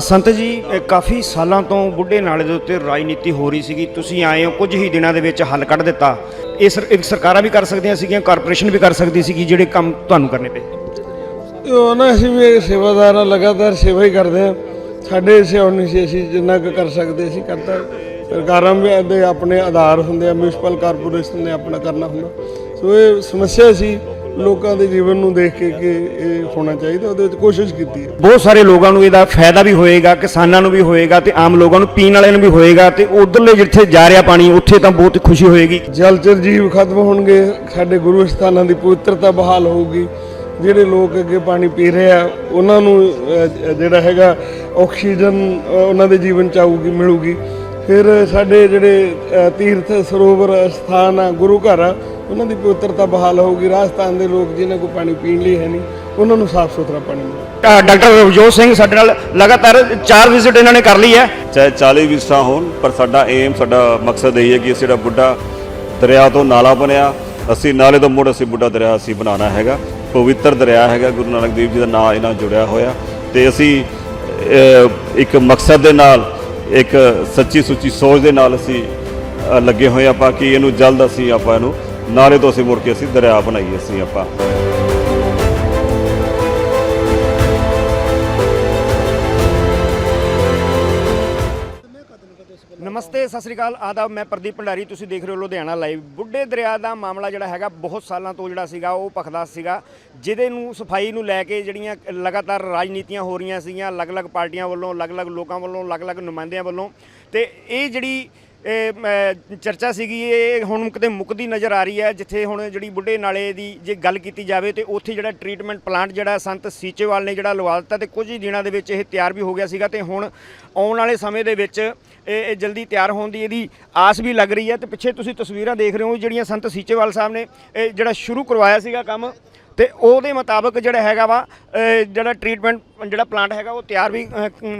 ਸੰਤ ਜੀ ਕਾਫੀ ਸਾਲਾਂ ਤੋਂ ਬੁੱਢੇ ਨਾਲੇ ਦੇ ਉੱਤੇ ਰਾਜਨੀਤੀ ਹੋ ਰਹੀ ਸੀਗੀ। ਤੁਸੀਂ ਆਏ ਹੋ ਕੁਝ ਹੀ ਦਿਨਾਂ ਦੇ ਵਿੱਚ ਹੱਲ ਕੱਢ ਦਿੱਤਾ। ਇਹ ਸਰ- ਇਹ ਸਰਕਾਰਾਂ ਵੀ ਕਰ ਸਕਦੀਆਂ ਸੀਗੀਆਂ, ਕਾਰਪੋਰੇਸ਼ਨ ਵੀ ਕਰ ਸਕਦੀ ਸੀਗੀ, ਜਿਹੜੇ ਕੰਮ ਤੁਹਾਨੂੰ ਕਰਨੇ ਪਏ। ਉਹ ਨਾ, ਅਸੀਂ ਵੀ ਸੇਵਾਦਾਰ ਲਗਾਤਾਰ ਸੇਵਾ ਹੀ ਕਰਦੇ ਆ ਸਾਡੇ ਸੇਵਾ ਨਹੀਂ ਸੀ ਅਸੀਂ ਜਿੰਨਾ ਕੁ ਕਰ ਸਕਦੇ ਸੀ ਕਰਤਾ। ਸਰਕਾਰਾਂ ਵੀ ਦੇ ਆਪਣੇ ਆਧਾਰ ਹੁੰਦੇ ਆ ਮਿਊਨਿਸਪਲ ਕਾਰਪੋਰੇਸ਼ਨ ਨੇ ਆਪਣਾ ਕਰਨਾ ਹੁੰਦਾ। ਸੋ ਇਹ ਸਮੱਸਿਆ ਸੀ। ਲੋਕਾਂ ਦੇ ਜੀਵਨ ਨੂੰ ਦੇਖ ਕੇ ਕਿ ਇਹ ਹੋਣਾ ਚਾਹੀਦਾ ਉਹਦੇ ਵਿੱਚ ਕੋਸ਼ਿਸ਼ ਕੀਤੀ ਹੈ। ਬਹੁਤ ਸਾਰੇ ਲੋਕਾਂ ਨੂੰ ਇਹਦਾ ਫਾਇਦਾ ਵੀ ਹੋਏਗਾ ਕਿਸਾਨਾਂ ਨੂੰ ਵੀ ਹੋਏਗਾ ਤੇ ਆਮ ਲੋਕਾਂ ਨੂੰ ਪੀਣ ਵਾਲਿਆਂ ਨੂੰ ਵੀ ਹੋਏਗਾ ਤੇ ਉਧਰਲੇ ਜਿੱਥੇ ਜਾ ਰਿਹਾ ਪਾਣੀ ਉੱਥੇ ਤਾਂ ਬਹੁਤ ਖੁਸ਼ੀ ਹੋਏਗੀ। ਜਲਚਰ ਜੀਵ ਖਤਮ ਹੋਣਗੇ ਸਾਡੇ ਗੁਰੂ ਸਥਾਨਾਂ ਦੀ ਪਵਿੱਤਰਤਾ ਬਹਾਲ ਹੋਊਗੀ। ਜਿਹੜੇ ਲੋਕ ਅੱਗੇ ਪਾਣੀ ਪੀ ਰਹੇ ਆ ਉਹਨਾਂ ਨੂੰ ਜਿਹੜਾ ਹੈਗਾ ਆਕਸੀਜਨ ਉਹਨਾਂ ਦੇ ਜੀਵਨ ਚ ਆਊਗੀ ਮਿਲੂਗੀ। ਫਿਰ ਸਾਡੇ ਜਿਹੜੇ ਤੀਰਥ ਸਰੋਵਰ ਸਥਾਨ ਆ ਗੁਰੂ ਘਰ ਆ ਉਹਨਾਂ ਦੀ ਪਵਿੱਤਰਤਾ ਬਹਾਲ ਹੋਊਗੀ ਰਾਜਸਥਾਨ ਦੇ ਲੋਕ ਜਿਨ੍ਹਾਂ ਕੋਲ ਪਾਣੀ ਪੀਣ ਲਈ ਹੈ ਨਹੀਂ ਉਹਨਾਂ ਨੂੰ ਸਾਫ਼ ਸੁਥਰਾ ਪਾਣੀ ਮਿਲੂ। ਡਾਕਟਰ ਰਵਜੋਤ ਸਿੰਘ ਸਾਡੇ ਨਾਲ ਲਗਾਤਾਰ ਚਾਰ ਵਿਜ਼ਿਟ ਇਹਨਾਂ ਨੇ ਕਰ ਲਈ ਹੈ। ਚਾਹੇ 40 ਵਿਸਾ ਹੋਣ ਪਰ ਸਾਡਾ ਏਮ ਸਾਡਾ ਮਕਸਦ ਇਹ ਹੈ ਕਿ ਅਸੀਂ ਜਿਹੜਾ ਬੁੱਢਾ ਦਰਿਆ ਤੋਂ ਨਾਲਾ ਬਣਿਆ ਅਸੀਂ ਨਾਲੇ ਤੋਂ ਮੁੜ ਅਸੀਂ ਬੁੱਢਾ ਦਰਿਆ ਅਸੀਂ ਬਣਾਉਣਾ ਹੈਗਾ। ਪਵਿੱਤਰ ਦਰਿਆ ਹੈਗਾ ਗੁਰੂ ਨਾਨਕ ਦੇਵ ਜੀ ਦਾ ਨਾਮ ਇਹਨਾਂ ਨਾਲ ਜੁੜਿਆ ਹੋਇਆ। ਤੇ ਅਸੀਂ ਇੱਕ ਮਕਸਦ ਦੇ ਨਾਲ ਇੱਕ ਸੱਚੀ ਸੁੱਚੀ ਸੋਚ ਦੇ ਨਾਲ ਅਸੀਂ ਲੱਗੇ ਹੋਏ ਆਪਾਂ ਕਿ ਇਹਨੂੰ ਜਲਦ ਅਸੀਂ ਆਪਾਂ ਇਹਨੂੰ ਨਾਲੇ ਤੋਂ ਅਸੀਂ ਮੁੜ ਕੇ ਅਸੀਂ ਦਰਿਆ ਬਣਾਈਏ ਅਸੀਂ ਆਪਾਂ। ਨਮਸਤੇ, ਸਤਿ ਸ੍ਰੀ ਅਕਾਲ। ਆਦਾਬ, ਮੈਂ ਪ੍ਰਦੀਪ ਭੰਡਾਰੀ। ਤੁਸੀਂ ਦੇਖ ਰਹੇ ਹੋ ਲੁਧਿਆਣਾ ਲਾਈਵ। ਬੁੱਢੇ ਦਰਿਆ ਦਾ ਮਾਮਲਾ ਜਿਹੜਾ ਹੈਗਾ, ਬਹੁਤ ਸਾਲਾਂ ਤੋਂ ਜਿਹੜਾ ਸੀਗਾ, ਉਹ ਭਖਦਾ ਸੀਗਾ। ਜਿਹਦੇ ਨੂੰ, ਸਫ਼ਾਈ ਨੂੰ ਲੈ ਕੇ ਜਿਹੜੀਆਂ ਲਗਾਤਾਰ ਰਾਜਨੀਤੀਆਂ ਹੋ ਰਹੀਆਂ ਸੀਗੀਆਂ, ਅਲੱਗ-ਅਲੱਗ ਪਾਰਟੀਆਂ ਵੱਲੋਂ, ਅਲੱਗ-ਅਲੱਗ ਲੋਕਾਂ ਵੱਲੋਂ, ਅਲੱਗ-ਅਲੱਗ ਨੁਮਾਇੰਦਿਆਂ ਵੱਲੋਂ। ਤੇ ਇਹ ਜਿਹੜੀ ਇਹ ਚਰਚਾ ਸੀਗੀ, ਇਹ ਹੁਣ ਕਿਤੇ ਮੁੱਕਦੀ ਨਜ਼ਰ ਆ ਰਹੀ ਹੈ, ਜਿੱਥੇ ਹੁਣ ਜਿਹੜੀ ਬੁੱਢੇ ਨਾਲੇ ਦੀ ਜੇ ਗੱਲ ਕੀਤੀ ਜਾਵੇ ਤੇ ਉੱਥੇ ਜਿਹੜਾ ਟ੍ਰੀਟਮੈਂਟ ਪਲਾਂਟ ਜਿਹੜਾ ਸੰਤ ਸੀਚੇਵਾਲ ਨੇ ਜਿਹੜਾ ਲਵਾ ਦਿੱਤਾ ਤੇ ਕੁਝ ਹੀ ਦਿਨਾਂ ਦੇ ਵਿੱਚ ਇਹ ਤਿਆਰ ਵੀ ਹੋ ਗਿਆ ਸੀਗਾ ਤੇ ਹੁਣ ਆਉਣ ਵਾਲੇ ਸਮੇਂ ਦੇ ਵਿੱਚ ਇਹ ਇਹ ਜਲਦੀ ਤਿਆਰ ਹੋਣ ਦੀ ਇਹਦੀ ਆਸ ਵੀ ਲੱਗ ਰਹੀ ਹੈ ਤੇ ਪਿੱਛੇ ਤੁਸੀਂ ਤਸਵੀਰਾਂ ਦੇਖ ਰਹੇ ਹੋ ਜਿਹੜੀਆਂ ਸੰਤ ਸੀਚੇਵਾਲ ਸਾਹਿਬ ਨੇ ਇਹ ਜਿਹੜਾ ਸ਼ੁਰੂ ਕਰਵਾਇਆ ਸੀਗਾ ਕੰਮ। ਤੇ ਉਹਦੇ ਮੁਤਾਬਕ ਜਿਹੜਾ ਹੈਗਾ ਵਾ ਜਿਹੜਾ ਟ੍ਰੀਟਮੈਂਟ ਜਿਹੜਾ ਪਲਾਂਟ ਹੈਗਾ ਉਹ ਤਿਆਰ ਵੀ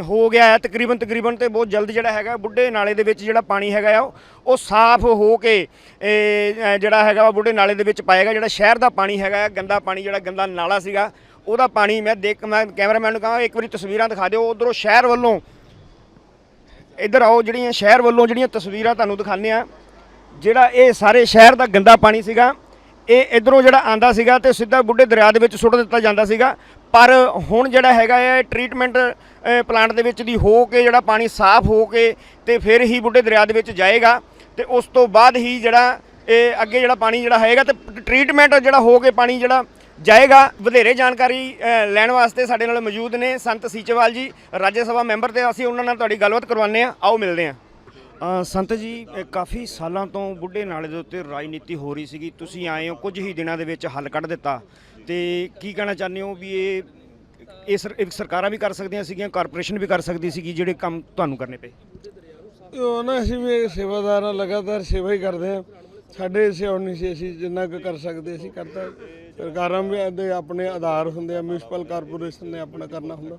ਹੋ ਗਿਆ ਹੈ ਤਕਰੀਬਨ ਤਕਰੀਬਨ ਤੇ ਬਹੁਤ ਜਲਦ ਜਿਹੜਾ ਹੈਗਾ ਬੁੱਢੇ ਨਾਲੇ ਦੇ ਵਿੱਚ ਜਿਹੜਾ ਪਾਣੀ ਹੈਗਾ ਆ ਉਹ- ਸਾਫ਼ ਹੋ ਕੇ ਜਿਹੜਾ ਹੈਗਾ ਵਾ ਬੁੱਢੇ ਨਾਲੇ ਦੇ ਵਿੱਚ ਪਾਏਗਾ। ਜਿਹੜਾ ਸ਼ਹਿਰ ਦਾ ਪਾਣੀ ਹੈਗਾ ਹੈ, ਗੰਦਾ ਪਾਣੀ ਜਿਹੜਾ ਗੰਦਾ ਨਾਲਾ ਸੀਗਾ ਉਹਦਾ ਪਾਣੀ ਮੈਂ ਦੇਖ ਮੈਂ ਕੈਮਰਾਮੈਨ ਨੂੰ ਕਹਾਂ ਇੱਕ ਵਾਰੀ ਤਸਵੀਰਾਂ ਦਿਖਾ ਦਿਓ। ਉਧਰੋਂ ਸ਼ਹਿਰ ਵੱਲੋਂ ਇੱਧਰ ਆਓ ਜਿਹੜੀਆਂ ਸ਼ਹਿਰ ਵੱਲੋਂ ਜਿਹੜੀਆਂ ਤਸਵੀਰਾਂ ਤੁਹਾਨੂੰ ਦਿਖਾਉਂਦੇ ਆ ਜਿਹੜਾ ਇਹ ਸਾਰੇ ਸ਼ਹਿਰ ਦਾ ਗੰਦਾ ਪਾਣੀ ਸੀਗਾ ਇਹ ਇਧਰੋਂ ਜਿਹੜਾ ਆਂਦਾ ਸੀਗਾ ਤੇ ਸਿੱਧਾ ਬੁੱਢੇ ਦਰਿਆ ਦੇ ਵਿੱਚ ਸੁੱਟ ਦਿੱਤਾ ਜਾਂਦਾ ਸੀਗਾ। ਪਰ ਹੁਣ ਜਿਹੜਾ ਹੈਗਾ ਹੈ ਟ੍ਰੀਟਮੈਂਟ ਪਲਾਂਟ ਦੇ ਵਿੱਚ ਦੀ ਹੋ ਕੇ ਜਿਹੜਾ ਪਾਣੀ ਸਾਫ਼ ਹੋ ਕੇ ਤੇ ਫਿਰ ਹੀ ਬੁੱਢੇ ਦਰਿਆ ਦੇ ਵਿੱਚ ਜਾਏਗਾ ਤੇ ਉਸ ਤੋਂ ਬਾਅਦ ਹੀ ਜਿਹੜਾ ਇਹ ਅੱਗੇ ਜਿਹੜਾ ਪਾਣੀ ਜਿਹੜਾ ਹੈਗਾ ਤੇ ਟ੍ਰੀਟਮੈਂਟ ਜਿਹੜਾ ਹੋ ਕੇ ਪਾਣੀ ਜਿਹੜਾ ਜਾਏਗਾ, ਵਧੇਰੇ ਜਾਣਕਾਰੀ ਲੈਣ ਵਾਸਤੇ ਸਾਡੇ ਨਾਲ ਮੌਜੂਦ ਨੇ ਸੰਤ ਸੀਚੇਵਾਲ ਜੀ, ਰਾਜ ਸਭਾ ਮੈਂਬਰ ਤੇ ਅਸੀਂ ਉਹਨਾਂ ਨਾਲ ਤੁਹਾਡੀ ਗੱਲਬਾਤ ਕਰਵਾਉਂਦੇ ਆ ਆਓ ਮਿਲਦੇ ਆ ਸੰਤ ਜੀ, ਇਹ ਕਾਫੀ ਸਾਲਾਂ ਤੋਂ ਬੁੱਢੇ ਨਾਲੇ ਦੇ ਉੱਤੇ ਰਾਜਨੀਤੀ ਹੋ ਰਹੀ ਸੀਗੀ। ਤੁਸੀਂ ਆਏ ਹੋ, ਕੁਝ ਹੀ ਦਿਨਾਂ ਦੇ ਵਿੱਚ ਹੱਲ ਕੱਢ ਦਿੱਤਾ। ਤੇ ਕੀ ਕਹਿਣਾ ਚਾਹੁੰਦੇ ਹੋ ਵੀ ਇਹ ਇਹ ਸਰ- ਇਹ ਸਰਕਾਰਾਂ ਵੀ ਕਰ ਸਕਦੀਆਂ ਸੀਗੀਆਂ, ਕਾਰਪੋਰੇਸ਼ਨ ਵੀ ਕਰ ਸਕਦੀ ਸੀਗੀ, ਜਿਹੜੇ ਕੰਮ ਤੁਹਾਨੂੰ ਕਰਨੇ ਪਏ? ਉਹ ਨਾ, ਅਸੀਂ ਵੀ ਸੇਵਾਦਾਰ ਆ ਲਗਾਤਾਰ ਸੇਵਾ ਹੀ ਕਰਦੇ ਆ ਸਾਡੇ ਸੇਵਾ ਨਹੀਂ ਸੀ, ਅਸੀਂ ਜਿੰਨਾ ਕੁ ਕਰ ਸਕਦੇ, ਅਸੀਂ ਕਰਤਾ। ਸਰਕਾਰਾਂ ਵੀ ਦੇ ਆਪਣੇ ਆਧਾਰ ਹੁੰਦੇ ਆ ਮਿਊਨਿਸਪਲ ਕਾਰਪੋਰੇਸ਼ਨ ਨੇ ਆਪਣਾ ਕਰਨਾ ਹੁੰਦਾ।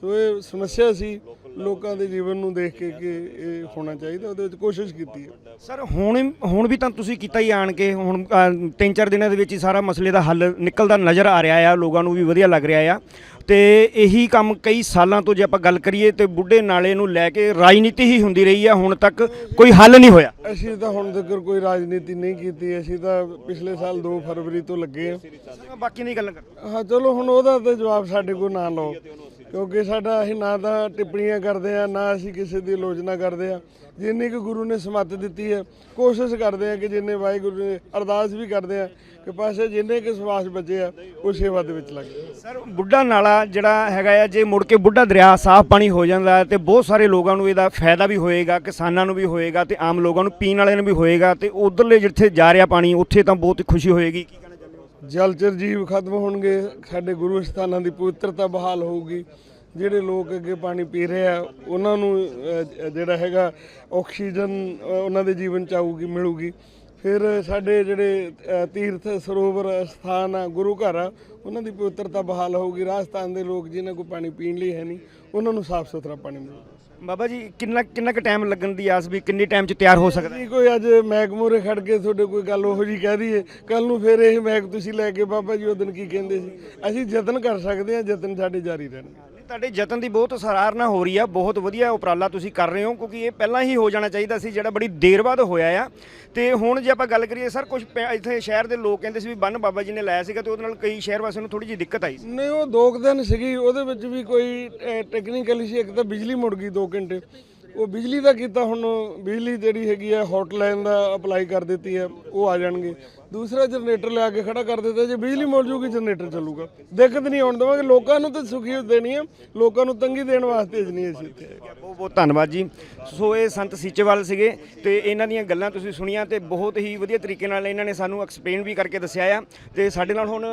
ਸੋ ਇਹ ਸਮੱਸਿਆ ਸੀ। ਲੋਕਾਂ ਦੇ ਜੀਵਨ ਨੂੰ ਦੇਖ ਕੇ ਕਿ ਇਹ ਹੋਣਾ ਚਾਹੀਦਾ ਉਹਦੇ ਵਿੱਚ ਕੋਸ਼ਿਸ਼ ਕੀਤੀ ਹੈ। ਸਰ ਹੁਣ ਹੁਣ ਵੀ ਤਾਂ ਤੁਸੀਂ ਕੀਤਾ ਹੀ ਆਣ ਕੇ ਹੁਣ ਅ, ਤਿੰਨ ਚਾਰ ਦਿਨਾਂ ਦੇ ਵਿੱਚ ਹੀ ਸਾਰਾ ਮਸਲੇ ਦਾ ਹੱਲ ਨਿਕਲਦਾ ਨਜ਼ਰ ਆ ਰਿਹਾ ਆ ਲੋਕਾਂ ਨੂੰ ਵੀ ਵਧੀਆ ਲੱਗ ਰਿਹਾ ਆ। ਤੇ ਇਹੀ ਕੰਮ ਕਈ ਸਾਲਾਂ ਤੋਂ ਜੇ ਆਪਾਂ ਗੱਲ ਕਰੀਏ ਤੇ ਬੁੱਢੇ ਨਾਲੇ ਨੂੰ ਲੈ ਕੇ ਰਾਜਨੀਤੀ ਹੀ ਹੁੰਦੀ ਰਹੀ ਆ ਹੁਣ ਤੱਕ ਕੋਈ ਹੱਲ ਨਹੀਂ ਹੋਇਆ। ਅਸੀਂ ਤਾਂ ਹੁਣ ਤੱਕ ਕੋਈ ਰਾਜਨੀਤੀ ਨਹੀਂ ਕੀਤੀ ਅਸੀਂ ਤਾਂ ਪਿਛਲੇ ਸਾਲ 2 ਫਰਵਰੀ ਤੋਂ ਲੱਗੇ ਆ ਬਾਕੀ ਨਹੀਂ ਗੱਲ ਕਰ ਹਾਂ ਚਲੋ ਹੁਣ ਉਹਦਾ ਤੇ ਜਵਾਬ ਸਾਡੇ ਕੋਲ ਨਾ ਲਓ। ਕਿਉਂਕਿ ਸਾਡਾ ਅਸੀਂ ਨਾ ਤਾਂ ਟਿੱਪਣੀਆਂ ਕਰਦੇ ਆ ਨਾ ਅਸੀਂ ਕਿਸੇ ਦੀ ਆਲੋਚਨਾ ਕਰਦੇ ਆ ਜਿੰਨੀ ਕੁ ਗੁਰੂ ਨੇ ਸਮੱਤ ਦਿੱਤੀ ਹੈ, ਕੋਸ਼ਿਸ਼ ਕਰਦੇ ਆ ਕਿ ਜਿੰਨੇ ਵਾਹਿਗੁਰੂ ਨੇ ਅਰਦਾਸ ਵੀ ਕਰਦੇ ਆ ਕਿ ਪਾਸੇ ਜਿੰਨੇ ਕੁ ਸਵਾਸ ਬਚੇ ਆ, ਉਹ ਸੇਵਾ ਦੇ ਵਿੱਚ ਲੱਗੇ ਸਰ, ਬੁੱਢਾ ਨਾਲਾ ਜਿਹੜਾ ਹੈਗਾ ਆ, ਜੇ ਮੁੜ ਕੇ ਬੁੱਢਾ ਦਰਿਆ ਸਾਫ਼ ਪਾਣੀ ਹੋ ਜਾਂਦਾ ਹੈ ਤੇ ਬਹੁਤ ਸਾਰੇ ਲੋਕਾਂ ਨੂੰ ਇਹਦਾ ਫਾਇਦਾ ਵੀ ਹੋਏਗਾ, ਕਿਸਾਨਾਂ ਨੂੰ ਵੀ ਹੋਏਗਾ ਤੇ ਆਮ ਲੋਕਾਂ ਨੂੰ, ਪੀਣ ਵਾਲਿਆਂ ਨੂੰ ਵੀ ਹੋਏਗਾ ਤੇ ਉਧਰਲੇ ਜਿੱਥੇ ਜਾ ਰਿਹਾ ਪਾਣੀ, ਉੱਥੇ ਤਾਂ ਬਹੁਤ ਖੁਸ਼ੀ ਹੋਏਗੀ। ਜਲਚਰ ਜੀਵ ਖਤਮ ਹੋਣਗੇ, ਸਾਡੇ ਗੁਰੂ ਸਥਾਨਾਂ ਦੀ ਪਵਿੱਤਰਤਾ ਬਹਾਲ ਹੋਊਗੀ। ਜਿਹੜੇ ਲੋਕ ਅੱਗੇ ਪਾਣੀ ਪੀ ਰਹੇ ਆ, ਉਹਨਾਂ ਨੂੰ ਜਿਹੜਾ ਹੈਗਾ, ਆਕਸੀਜਨ ਉਹਨਾਂ ਦੇ ਜੀਵਨ ਚ ਆਊਗੀ, ਮਿਲੂਗੀ। ਫਿਰ ਸਾਡੇ ਜਿਹੜੇ ਤੀਰਥ ਸਰੋਵਰ ਸਥਾਨ ਆ, ਗੁਰੂ ਘਰ ਆ, ਉਹਨਾਂ ਦੀ ਪਵਿੱਤਰਤਾ ਬਹਾਲ ਹੋਊਗੀ। ਰਾਜਸਥਾਨ ਦੇ ਲੋਕ ਜਿਨ੍ਹਾਂ ਕੋਲ ਪਾਣੀ ਪੀਣ ਲਈ ਹੈ ਨਹੀਂ, ਉਹਨਾਂ ਨੂੰ ਸਾਫ਼ ਸੁਥਰਾ ਪਾਣੀ ਮਿਲੂਗਾ ਬਾਬਾ ਜੀ, ਕਿੰਨਾ ਕਿੰਨਾ ਕੁ ਟਾਈਮ ਲੱਗਣ ਦੀ ਆਸ ਵੀ ਕਿੰਨੇ ਟਾਈਮ 'ਚ ਤਿਆਰ ਹੋ ਸਕਦਾ? ਜੀ, ਕੋਈ ਅੱਜ ਮੈਕ ਮੂਹਰੇ ਖੜ ਕੇ ਤੁਹਾਡੇ ਕੋਈ ਗੱਲ ਉਹੋ ਜੀ ਕਹਿ ਦਈਏ। ਕੱਲ ਨੂੰ ਫਿਰ ਇਹ ਮੈਕ ਤੁਸੀਂ ਲੈ ਕੇ ਬਾਬਾ ਜੀ, ਉਹ ਦਿਨ ਕੀ ਕਹਿੰਦੇ ਸੀ? ਅਸੀਂ ਯਤਨ ਕਰ ਸਕਦੇ ਹਾਂ, ਯਤਨ ਸਾਡੇ ਜਾਰੀ ਰਹਿਣਗੇ ਤੁਹਾਡੇ ਯਤਨ ਦੀ ਬਹੁਤ ਸਰਾਹਨਾ ਹੋ ਰਹੀ ਆ, ਬਹੁਤ ਵਧੀਆ ਉਪਰਾਲਾ ਤੁਸੀਂ ਕਰ ਰਹੇ ਹੋ, ਕਿਉਂਕਿ ਇਹ ਪਹਿਲਾਂ ਹੀ ਹੋ ਜਾਣਾ ਚਾਹੀਦਾ ਸੀ, ਜਿਹੜਾ ਬੜੀ ਦੇਰ ਬਾਅਦ ਹੋਇਆ ਆ। ਤੇ ਹੁਣ ਜੇ ਆਪਾਂ ਗੱਲ ਕਰੀਏ, ਸਰ ਕੁਝ ਇੱਥੇ ਸ਼ਹਿਰ ਦੇ ਲੋਕ ਕਹਿੰਦੇ ਸੀ ਵੀ ਬੰਨ ਬਾਬਾ ਜੀ ਨੇ ਲਾਇਆ ਸੀਗਾ ਤੇ ਉਹਦੇ ਨਾਲ ਕਈ ਸ਼ਹਿਰ ਵਾਸੀਆਂ ਨੂੰ ਥੋੜੀ ਜਿਹੀ ਦਿੱਕਤ ਆਈ ਸੀ। ਨਹੀਂ, ਉਹ ਦੋ ਕੁ ਦਿਨ ਸੀਗੀ, ਉਹਦੇ ਵਿੱਚ ਵੀ ਕੋਈ ਟੈਕਨੀਕਲੀ ਸੀ, ਇੱਕ ਤਾਂ ਬਿਜਲੀ ਮੁੜ ਗਈ 2 ਘੰਟੇ। ਉਹ ਬਿਜਲੀ ਦਾ ਕੀਤਾ, ਹੁਣ ਬਿਜਲੀ ਜਿਹੜੀ ਹੈਗੀ ਹੈ ਹੌਟਲਾਈਨ ਦਾ ਅਪਲਾਈ ਕਰ ਦਿੱਤੀ ਹੈ ਉਹ ਆ ਜਾਣਗੇ। ਦੂਸਰਾ ਜਨਰੇਟਰ ਲਿਆ ਕੇ ਖੜਾ ਕਰ ਦਿੱਤਾ, ਜੇ ਬਿਜਲੀ ਮੁੜ ਜੂਗੀ ਜਨਰੇਟਰ ਚੱਲੂਗਾ। ਦਿੱਕਤ ਨਹੀਂ ਆਉਣ ਦੇਵਾਂਗੇ, ਲੋਕਾਂ ਨੂੰ ਤਾਂ ਸੁਖੀ ਦੇਣੀ ਹੈ ਲੋਕਾਂ ਨੂੰ ਤੰਗੀ ਦੇਣ ਵਾਸਤੇ ਨਹੀਂ ਅਸੀਂ ਇੱਥੇ ਹੈਗੇ। ਬਹੁਤ ਬਹੁਤ ਧੰਨਵਾਦ ਜੀ। ਸੋ ਇਹ ਸੰਤ ਸੀਚੇਵਾਲ ਸੀਗੇ ਤੇ ਇਹਨਾਂ ਦੀਆਂ ਗੱਲਾਂ ਤੁਸੀਂ ਸੁਣੀਆਂ ਤੇ ਬਹੁਤ ਹੀ ਵਧੀਆ ਤਰੀਕੇ ਨਾਲ ਇਹਨਾਂ ਨੇ ਸਾਨੂੰ ਐਕਸਪਲੇਨ ਵੀ ਕਰਕੇ ਦੱਸਿਆ ਆ। ਤੇ ਸਾਡੇ ਨਾਲ ਹੁਣ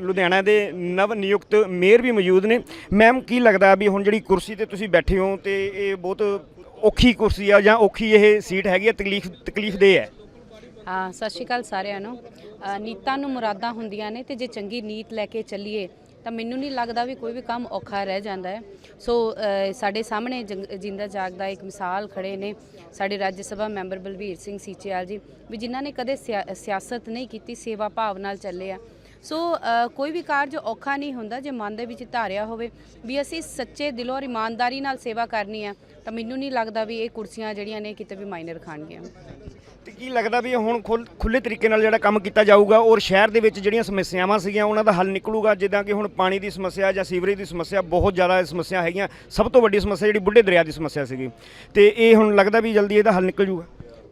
ਲੁਧਿਆਣਾ ਦੇ ਨਵ ਨਿਯੁਕਤ ਮੇਅਰ ਵੀ ਮੌਜੂਦ ਨੇ। ਮੈਮ, ਕੀ ਲੱਗਦਾ ਵੀ ਹੁਣ ਜਿਹੜੀ ਕੁਰਸੀ ਤੇ ਤੁਸੀਂ ਬੈਠੇ ਹੋ ਤੇ ਇਹ ਬਹੁਤ ਔਖੀ ਕੁਰਸੀ ਆ ਜਾਂ ਔਖੀ ਇਹ ਸੀਟ ਹੈਗੀ ਆ, ਤਕਲੀਫ ਤਕਲੀਫ ਦੇ ਹੈ? ਸਤਿ ਸ਼੍ਰੀ ਅਕਾਲ ਸਾਰਿਆਂ ਨੂੰ। ਨੀਤਾਂ ਨੂੰ ਮੁਰਾਦਾਂ ਹੁੰਦੀਆਂ ਨੇ ਤੇ ਜੇ ਚੰਗੀ ਨੀਤ ਲੈ ਕੇ ਚੱਲੀਏ ਤਾਂ ਮੈਨੂੰ ਨਹੀਂ ਲੱਗਦਾ ਵੀ ਕੋਈ ਵੀ ਕੰਮ ਔਖਾ ਰਹਿ ਜਾਂਦਾ ਹੈ। ਸੋ ਸਾਡੇ ਸਾਹਮਣੇ ਜੰਗ- ਜਿੰਦਾ ਜਾਗਦਾ ਇੱਕ ਮਿਸਾਲ ਖੜੇ ਨੇ ਸਾਡੇ ਰਾਜ ਸਭਾ ਮੈਂਬਰ ਬਲਬੀਰ ਸਿੰਘ ਸੀਚੇਵਾਲ ਜੀ ਵੀ ਜਿਨ੍ਹਾਂ ਨੇ ਕਦੇ ਸਿਆ- ਸਿਆਸਤ ਨਹੀਂ ਕੀਤੀ, ਸੇਵਾ ਭਾਵ ਨਾਲ ਚੱਲੇ ਆ। ਸੋ ਕੋਈ ਵੀ ਕਾਰਜ ਔਖਾ ਨਹੀਂ ਹੁੰਦਾ ਜੇ ਮਨ ਦੇ ਵਿੱਚ ਧਾਰਿਆ ਹੋਵੇ ਵੀ ਅਸੀਂ ਸੱਚੇ ਦਿਲੋਂ ਔਰ ਇਮਾਨਦਾਰੀ ਨਾਲ ਸੇਵਾ ਕਰਨੀ ਆ। ਤਾਂ ਮੈਨੂੰ ਨਹੀਂ ਲੱਗਦਾ ਵੀ ਇਹ ਕੁਰਸੀਆਂ ਜਿਹੜੀਆਂ ਨੇ ਕਿਤੇ ਵੀ ਮਾਇਨੇ ਰਖਾਣਗੀਆਂ ਤੇ ਕੀ ਲੱਗਦਾ ਵੀ ਹੁਣ ਖੁੱਲੇ ਤਰੀਕੇ ਨਾਲ ਜਿਹੜਾ ਕੰਮ ਕੀਤਾ ਜਾਊਗਾ ਔਰ ਸ਼ਹਿਰ ਦੇ ਵਿੱਚ ਜਿਹੜੀਆਂ ਸਮੱਸਿਆਵਾਂ ਸੀਗੀਆਂ ਉਹਨਾਂ ਦਾ ਹੱਲ ਨਿਕਲੂਗਾ ਜਿੱਦਾਂ ਕਿ ਹੁਣ ਪਾਣੀ ਦੀ ਸਮੱਸਿਆ ਜਾਂ ਸੀਵਰੇਜ ਦੀ ਸਮੱਸਿਆ ਬਹੁਤ ਜ਼ਿਆਦਾ ਸਮੱਸਿਆ ਹੈਗੀਆਂ। ਸਭ ਤੋਂ ਵੱਡੀ ਸਮੱਸਿਆ ਜਿਹੜੀ ਬੁੱਢੇ ਦਰਿਆ ਦੀ ਸਮੱਸਿਆ ਸੀਗੀ। ਤੇ ਇਹ ਹੁਣ ਲੱਗਦਾ ਵੀ ਜਲਦੀ ਇਹਦਾ ਹੱਲ ਨਿਕਲ ਜੂਗਾ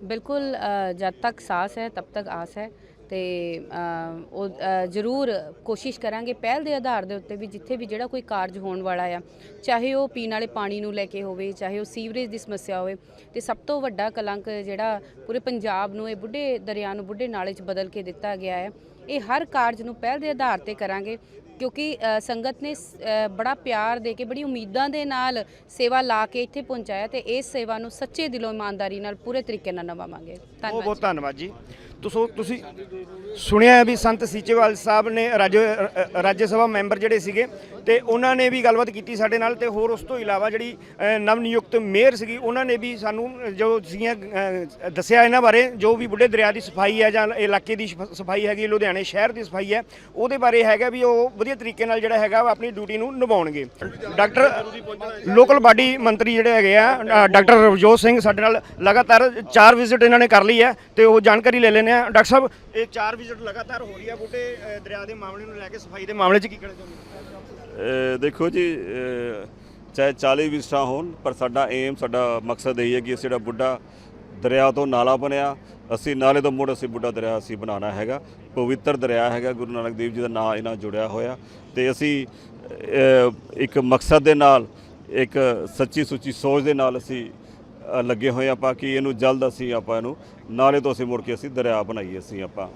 ਬਿਲਕੁਲ ਜਦ ਤੱਕ ਸਾਸ ਹੈ ਤਬ ਤੱਕ ਆਸ ਹੈ। ਤੇ ਉਹ ਜ਼ਰੂਰ ਕੋਸ਼ਿਸ਼ ਕਰਾਂਗੇ ਪਹਿਲ ਦੇ ਆਧਾਰ ਦੇ ਉੱਤੇ ਵੀ ਜਿੱਥੇ ਵੀ ਜਿਹੜਾ ਕੋਈ ਕਾਰਜ ਹੋਣ ਵਾਲਾ ਆ, ਚਾਹੇ ਉਹ ਪੀਣ ਵਾਲੇ ਪਾਣੀ ਨੂੰ ਲੈ ਕੇ ਹੋਵੇ, ਚਾਹੇ ਉਹ ਸੀਵਰੇਜ ਦੀ ਸਮੱਸਿਆ ਹੋਵੇ, ਤੇ ਸਭ ਤੋਂ ਵੱਡਾ ਕਲੰਕ ਜਿਹੜਾ ਪੂਰੇ ਪੰਜਾਬ ਨੂੰ ਇਹ ਬੁੱਢੇ ਦਰਿਆ ਨੂੰ ਬੁੱਢੇ ਨਾਲੇ 'ਚ ਬਦਲ ਕੇ ਦਿੱਤਾ ਗਿਆ ਹੈ। ਇਹ ਹਰ ਕਾਰਜ ਨੂੰ ਪਹਿਲ ਦੇ ਆਧਾਰ ਤੇ ਕਰਾਂਗੇ ਕਿਉਂਕਿ ਸੰਗਤ ਨੇ ਬੜਾ ਪਿਆਰ ਦੇ ਕੇ ਬੜੀ ਉਮੀਦਾਂ ਦੇ ਨਾਲ ਸੇਵਾ ਲਾ ਕੇ ਇੱਥੇ ਪਹੁੰਚਾਇਆ ਤੇ ਇਸ ਸੇਵਾ ਨੂੰ ਸੱਚੇ ਦਿਲੋਂ ਇਮਾਨਦਾਰੀ ਨਾਲ ਪੂਰੇ ਤਰੀਕੇ ਨਾਲ ਨਿਭਾਵਾਂਗੇ ਬਹੁਤ ਧੰਨਵਾਦ ਬਹੁਤ ਧੰਨਵਾਦ ਜੀ। ਤੁਸੀਂ ਤੁਸੀਂ ਸੁਣਿਆ ਵੀ ਸੰਤ ਸੀਚੇਵਾਲ ਸਾਹਿਬ ਨੇ ਰਾਜ ਰਾਜ ਸਭਾ ਮੈਂਬਰ ਜਿਹੜੇ ਸੀਗੇ ਤੇ ਉਹਨਾਂ ਨੇ ਵੀ ਗੱਲਬਾਤ ਕੀਤੀ ਸਾਡੇ ਨਾਲ ਤੇ ਹੋਰ ਉਸ ਤੋਂ ਇਲਾਵਾ ਜਿਹੜੀ ਨਵ ਨਿਯੁਕਤ ਮੇਅਰ ਸੀਗੀ, ਉਹਨਾਂ ਨੇ ਵੀ ਸਾਨੂੰ ਜੋ ਸੀਗੀਆਂ ਦੱਸਿਆ ਇਹਨਾਂ ਬਾਰੇ, ਜੋ ਵੀ ਬੁੱਢੇ ਦਰਿਆ ਦੀ ਸਫ਼ਾਈ ਹੈ ਜਾਂ ਇਲਾਕੇ ਦੀ ਸ਼ਫ- ਸਫ਼ਾਈ ਹੈਗੀ, ਲੁਧਿਆਣੇ ਸ਼ਹਿਰ ਦੀ ਸਫ਼ਾਈ ਹੈ, ਉਹਦੇ ਬਾਰੇ ਹੈਗਾ ਵੀ ਉਹ ਵਧੀਆ ਤਰੀਕੇ ਨਾਲ ਜਿਹੜਾ ਹੈਗਾ ਆਪਣੀ ਡਿਊਟੀ ਨੂੰ ਨਿਭਾਉਣਗੇ। ਡਾਕਟਰ, ਲੋਕਲ ਬਾਡੀ ਮੰਤਰੀ ਜਿਹੜੇ ਹੈਗੇ ਆ ਡਾਕਟਰ ਰਵਜੋਤ ਸਿੰਘ ਸਾਡੇ ਨਾਲ ਲਗਾਤਾਰ ਚਾਰ ਵਿਜ਼ਿਟ ਇਹਨਾਂ ਨੇ ਕਰ ਲਈ ਹੈ ਤੇ ਉਹ ਜਾਣਕਾਰੀ ਲੈ ਲੈਣੇ ਆ। ਡਾਕਟਰ ਸਾਹਿਬ, ਇਹ ਚਾਰ ਵਿਜ਼ਿਟ ਲਗਾਤਾਰ ਹੋ ਰਹੀ ਹੈ ਬੁੱਢੇ ਦਰਿਆ ਦੇ ਮਾਮਲੇ ਨੂੰ ਲੈ ਕੇ ਸਫ਼ਾਈ ਦੇ ਮਾਮਲੇ 'ਚ ਕੀ ਕਹਿਣਾ ਚਾਹੁੰਦੇ ਦੇਖੋ ਜੀ ਚਾਹੇ 40 ਵਿਸਟਾਂ ਹੋਣ, ਪਰ ਸਾਡਾ ਏਮ ਸਾਡਾ ਮਕਸਦ ਇਹ ਹੈ ਕਿ ਅਸੀਂ ਜਿਹੜਾ ਬੁੱਢਾ ਦਰਿਆ ਤੋਂ ਨਾਲਾ ਬਣਿਆ, ਅਸੀਂ ਨਾਲੇ ਤੋਂ ਮੁੜ ਅਸੀਂ ਬੁੱਢਾ ਦਰਿਆ ਅਸੀਂ ਬਣਾਉਣਾ ਹੈਗਾ। ਪਵਿੱਤਰ ਦਰਿਆ ਹੈਗਾ, ਗੁਰੂ ਨਾਨਕ ਦੇਵ ਜੀ ਦਾ ਨਾਮ ਇਹਨਾਂ ਜੁੜਿਆ ਹੋਇਆ। ਤੇ ਅਸੀਂ ਇੱਕ ਮਕਸਦ ਦੇ ਨਾਲ, ਇੱਕ ਸੱਚੀ ਸੁੱਚੀ ਸੋਚ ਦੇ ਨਾਲ ਅਸੀਂ ਲੱਗੇ ਹੋਏ ਆਪਾਂ ਕਿ ਇਹਨੂੰ ਜਲਦ ਅਸੀਂ ਆਪਾਂ ਇਹਨੂੰ, ਨਾਲੇ ਤੋਂ ਅਸੀਂ ਮੁੜ ਕੇ ਅਸੀਂ ਦਰਿਆ ਬਣਾਈਏ ਅਸੀਂ ਆਪਾਂ।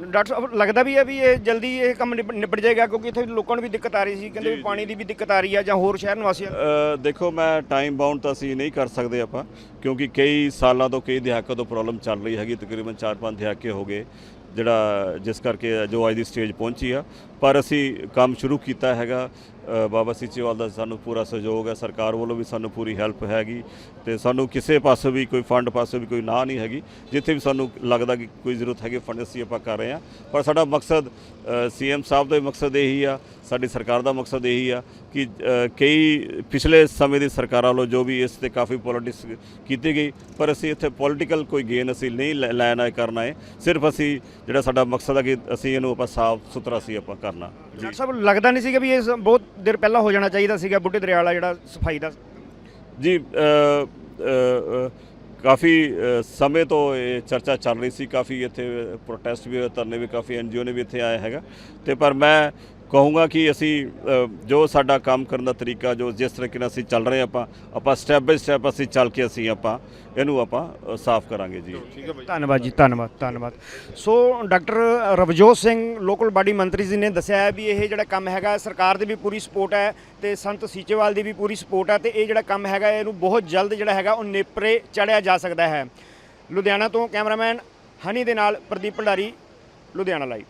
ਡਾਕਟਰ ਸਾਹਿਬ ਲੱਗਦਾ ਵੀ ਹੈ ਵੀ ਇਹ ਜਲਦੀ ਇਹ ਕੰਮ ਨਿਬ- ਨਿਬੜ ਜਾਏਗਾ ਕਿਉਂਕਿ ਇੱਥੇ ਲੋਕਾਂ ਨੂੰ ਵੀ ਦਿੱਕਤ ਆ ਰਹੀ ਸੀ ਕਹਿੰਦੇ ਵੀ ਪਾਣੀ ਦੀ ਵੀ ਦਿੱਕਤ ਆ ਰਹੀ ਆ ਜਾਂ ਹੋਰ ਸ਼ਹਿਰ ਨਿਵਾਸੀਆਂ ਨੂੰ। ਅ, ਦੇਖੋ ਮੈਂ ਟਾਈਮ ਬਾਉਂਡ ਤਾਂ ਅਸੀਂ ਨਹੀਂ ਕਰ ਸਕਦੇ ਆਪਾਂ ਕਿਉਂਕਿ ਕਈ ਸਾਲਾਂ ਤੋਂ ਕਈ ਦਹਾਕਿਆਂ ਤੋਂ ਪ੍ਰੋਬਲਮ ਚੱਲ ਰਹੀ ਹੈਗੀ ਤਕਰੀਬਨ 4-5 ਦਹਾਕੇ ਹੋ ਗਏ ਜਿਹੜਾ ਜਿਸ ਕਰਕੇ ਜੋ ਅੱਜ ਦੀ ਸਟੇਜ ਪਹੁੰਚੀ ਆ ਪਰ ਅਸੀਂ ਕੰਮ ਸ਼ੁਰੂ ਕੀਤਾ ਹੈਗਾ। ਬਾਬਾ ਸੀਚੇਵਾਲ ਦਾ ਸਾਨੂੰ ਪੂਰਾ ਸਹਿਯੋਗ ਹੈ। ਸਰਕਾਰ ਵੱਲੋਂ ਵੀ ਸਾਨੂੰ ਪੂਰੀ ਹੈਲਪ ਹੈਗੀ ਤੇ ਸਾਨੂੰ ਕਿਸੇ ਪਾਸੇ ਵੀ ਕੋਈ ਫੰਡ ਪਾਸੇ ਵੀ ਕੋਈ ਨਾ ਨਹੀਂ ਹੈਗੀ। ਜਿੱਥੇ ਵੀ ਸਾਨੂੰ ਲੱਗਦਾ ਕਿ ਕੋਈ ਜ਼ਰੂਰਤ ਹੈਗੀ, ਫੰਡ ਅਸੀਂ ਆਪਾਂ ਕਰ ਰਹੇ ਹਾਂ। ਪਰ ਸਾਡਾ ਮਕਸਦ ਸੀਐਮ ਸਾਹਿਬ ਦਾ ਵੀ ਮਕਸਦ ਇਹੀ ਆ, ਸਾਡੀ ਸਰਕਾਰ ਦਾ ਮਕਸਦ ਇਹੀ ਆ ਕਿ ਕਈ ਪਿਛਲੇ ਸਮੇਂ ਦੀ ਸਰਕਾਰਾਂ ਵੱਲੋਂ ਜੋ ਵੀ ਇਸ ਤੇ ਕਾਫੀ ਪੋਲਿਟਿਕਸ ਕੀਤੀ ਗਈ, ਪਰ ਅਸੀਂ ਇੱਥੇ ਪੋਲਿਟੀਕਲ ਕੋਈ ਗੇਨ ਅਸੀਂ ਨਹੀਂ ਲੈ- ਲੈਣਾ ਕਰਨਾ ਹੈ ਸਿਰਫ ਅਸੀਂ ਜਿਹੜਾ ਸਾਡਾ ਮਕਸਦ ਹੈ ਕਿ ਅਸੀਂ ਇਹਨੂੰ ਆਪਾਂ ਸਾਫ਼ ਸੁਥਰਾ ਸੀ ਆਪਾਂ ਕਰਨਾ। ਡਾਕਟਰ ਸਾਹਿਬ ਲੱਗਦਾ ਨਹੀਂ ਸੀਗਾ ਵੀ ਇਹ ਸ- ਬਹੁਤ ਦੇਰ ਪਹਿਲਾਂ ਹੋ ਜਾਣਾ ਚਾਹੀਦਾ ਸੀਗਾ ਬੁੱਢੇ ਦਰਿਆ ਵਾਲਾ ਜਿਹੜਾ ਸਫ਼ਾਈ ਦਾ। ਜੀ ਅ, ਅ, ਅ, ਕਾਫੀ ਅ, ਸਮੇਂ ਤੋਂ ਇਹ ਚਰਚਾ ਚੱਲ ਰਹੀ ਸੀ। ਕਾਫੀ ਇੱਥੇ ਪ੍ਰੋਟੈਸਟ ਵੀ ਹੋਏ ਧਰਨੇ ਵੀ ਕਾਫੀ ਐਨਜੀਓ ਨੇ ਵੀ ਇੱਥੇ ਆਇਆ ਹੈਗਾ। ਤੇ ਪਰ ਮੈਂ ਕਹੂੰਗਾ ਕਿ ਅਸੀਂ ਜੋ ਸਾਡਾ ਕੰਮ ਕਰਨ ਦਾ ਤਰੀਕਾ ਜੋ ਜਿਸ ਤਰੀਕੇ ਨਾਲ ਅਸੀਂ ਚੱਲ ਰਹੇ ਆਪਾਂ ਆਪਾਂ ਸਟੈਪ ਬਾਈ ਸਟੈਪ ਅਸੀਂ ਚੱਲ ਕੇ ਅਸੀਂ ਆਪਾਂ ਇਹਨੂੰ ਆਪਾਂ ਸਾਫ਼ ਕਰਾਂਗੇ ਜੀ। ਧੰਨਵਾਦ ਜੀ ਧੰਨਵਾਦ ਧੰਨਵਾਦ। So doctor Ravjot Singh local body ਮੰਤਰੀ ਜੀ ਨੇ ਦੱਸਿਆ ਹੈ ਵੀ ਇਹ ਜਿਹੜਾ ਕੰਮ ਹੈਗਾ ਸਰਕਾਰ ਦੀ ਵੀ ਪੂਰੀ ਸਪੋਰਟ ਹੈ ਤੇ ਸੰਤ ਸੀਚੇਵਾਲ ਦੀ ਵੀ ਪੂਰੀ ਸਪੋਰਟ ਹੈ ਤੇ ਇਹ ਜਿਹੜਾ ਕੰਮ ਹੈਗਾ ਇਹਨੂੰ ਬਹੁਤ ਜਲਦ ਜਿਹੜਾ ਹੈਗਾ ਉਹ ਨੇਪਰੇ ਚੜਿਆ ਜਾ ਸਕਦਾ ਹੈ। ਲੁਧਿਆਣਾ ਤੋਂ ਕੈਮਰਾਮੈਨ ਹਨੀ ਦੇ ਨਾਲ ਪ੍ਰਦੀਪ ਭੰਡਾਰੀ ਲੁਧਿਆਣਾ ਲਾਈਵ